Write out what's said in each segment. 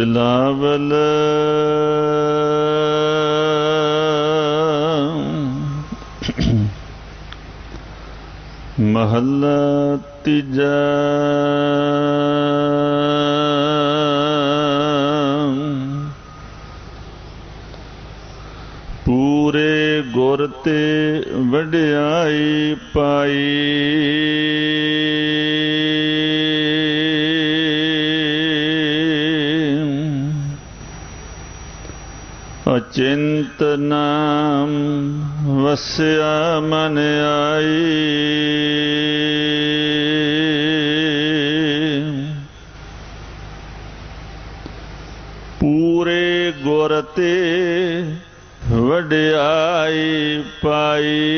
ਬਿਲਾਵਲ ਮਹੱਲਾ ਤੀਜਾ। ਪੂਰੇ ਗੁਰ ਤੇ ਵਡਿਆਈ ਪਾਈ। ਅਚਿੰਤ ਨਾਮ ਵਸਿਆ ਮਨ ਆਈ। ਪੂਰੇ ਗੁਰ ਤੇ ਵਡਿਆਈ ਪਾਈ।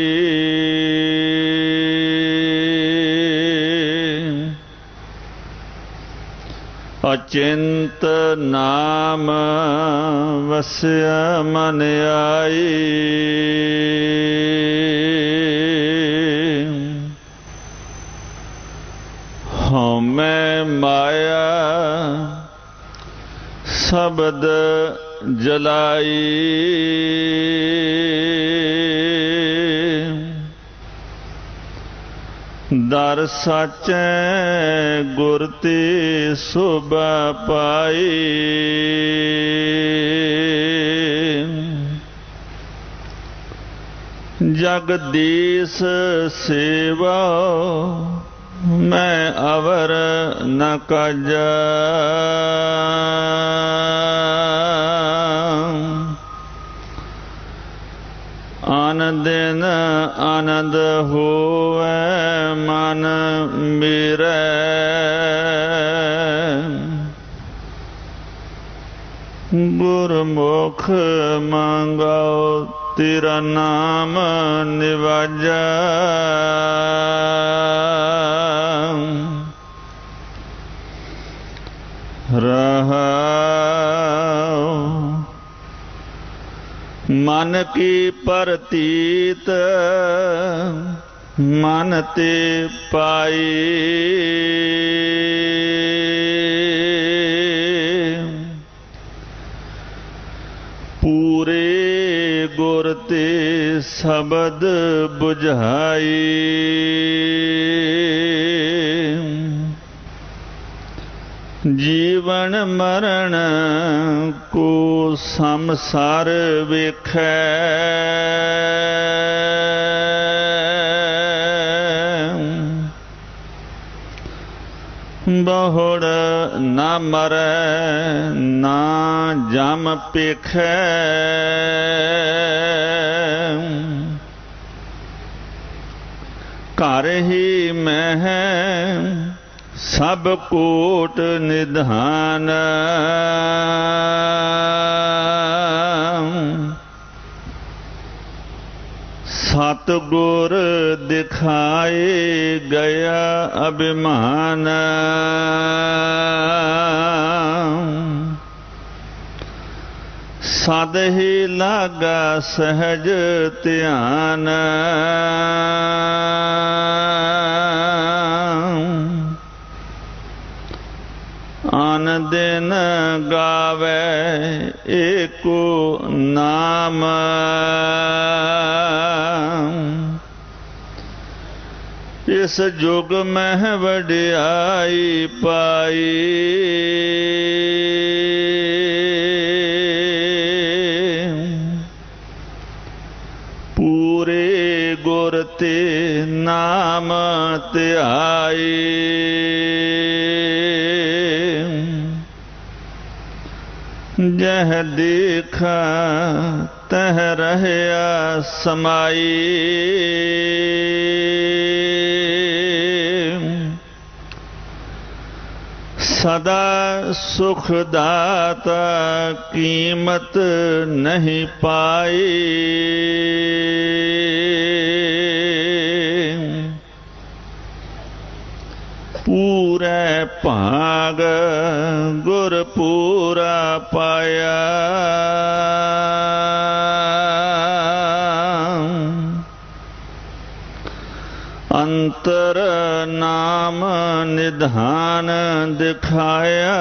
ਅਚਿੰਤ ਨਾਮ ਵਸਿਆ ਮਨ ਆਈ। ਹਉਮੈ ਮਾਇਆ ਸ਼ਬਦ ਜਲਾਈ। ਦਰ ਸਾਚੈ ਗੁਰ ਤੇ ਸੋਭਾ ਪਾਈ। ਜਗਦੀਸ਼ ਸੇਵਾ ਮੈਂ ਅਵਰ ਨ ਕਾਜਾ। ਆਨੰਦ ਦਿਨ ਆਨੰਦ ਹੋਵੇ ਗੁਰਮੁਖ ਮੰਗਾਓ ਤੇਰਾ ਨਾਮ ਨਿਵਾਜਾ। ਰਹਾ ਮਨ ਕੀ ਪ੍ਰਤੀਤ ਮਨ ਤੇ ਪਾਈ। ਸ਼ਬਦ 부ਝਾਈ ਜੀਵਨ ਮਰਨ ਕੋ ਸੰਸਾਰ ਵੇਖੈ। ਬਹੁੜ ਨਾ ਮਰੈ ਨਾ ਜਮ ਪੇਖੈ। ਘਰ ਹੀ ਮਹਿ ਸਭ ਕੋਟ ਨਿਧਾਨ। ਸਤ ਗੁਰ ਦਿਖਾਏ ਗਿਆ ਅਭਿਮਾਨ। ਸਦ ਹੀ ਲਾਗਾ ਸਹਿਜ ਧਿਆਨ। ਆਨ ਦਿਨ ਗਾਵੇ ਏਕੋ ਨਾਮ। ਇਸ ਜੁਗ ਮਹਿ ਵਡਿਆਈ ਪਾਈ। ਤੇ ਨਾਮ ਧਿਆਈ। ਜਹ ਦੇਖਾ ਤਹ ਰਹਿਆ ਸਮਾਈ। ਸਦਾ ਸੁਖ ਦਾਤਾ ਕੀਮਤ ਨਹੀਂ ਪਾਈ। ਪੂਰੇ ਭਾਗ ਗੁਰ ਪੂਰਾ ਪਾਇਆ। ਅੰਤਰ ਨਾਮ ਨਿਧਾਨ ਦਿਖਾਇਆ।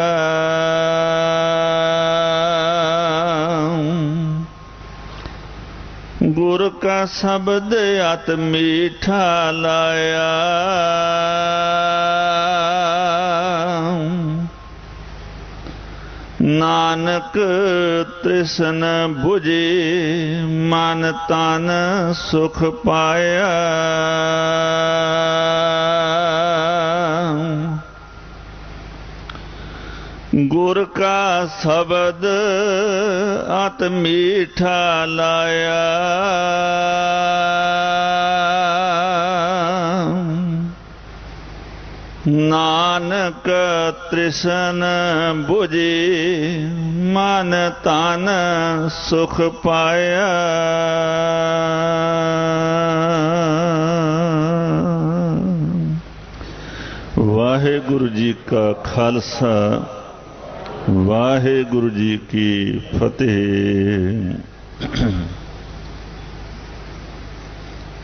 ਗੁਰ ਕਾ ਸ਼ਬਦ ਅਤ ਮੀਠਾ ਲਾਇਆ। ਨਾਨਕ ਤ੍ਰਿਸ਼ਨ 부ਜੇ ਮਨ ਤਨ ਸੁਖ ਪਾਇਆ। ਗੁਰ ਕਾ ਸ਼ਬਦ ਅਤ ਮੀਠਾ ਲਾਇਆ। ਨਾਨਕ ਤ੍ਰਿਸ਼ਨ 부ਜੇ ਮਨ ਤਨ ਸੁਖ ਪਾਇਆ। ਵਾਹਿਗੁਰੂ ਜੀ ਕਾ ਖਾਲਸਾ, ਵਾਹਿਗੁਰੂ ਜੀ ਕੀ ਫਤਿਹ।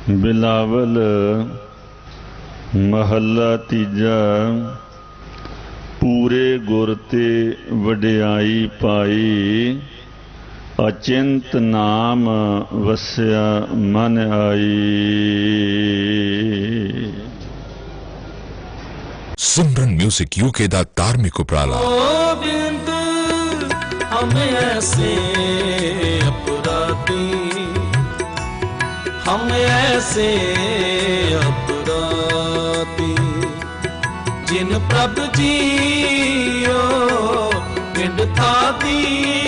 ਬਿਲਾਵਲ ਮਹੱਲਾ ਤੀਜਾ ਪੂਰੇ ਗੁਰ ਤੇ ਵਡਿਆਈ ਪਾਈ ਅਚਿੰਤ ਨਾਮ ਵਸਿਆ ਮਨ ਆਈ। ਸਿਮਰਨ ਮਿਊਜ਼ਿਕ ਯੂਕੇ ਦਾ ਧਾਰਮਿਕ ਉਪਰਾਲਾ। ਓ ਐਸੇ ਅਪਰਾਧੀ ਹਮ ਐਸੇ ਪ੍ਰਭ ਜੀਓ ਪਿੰਡ ਥਾਦੀ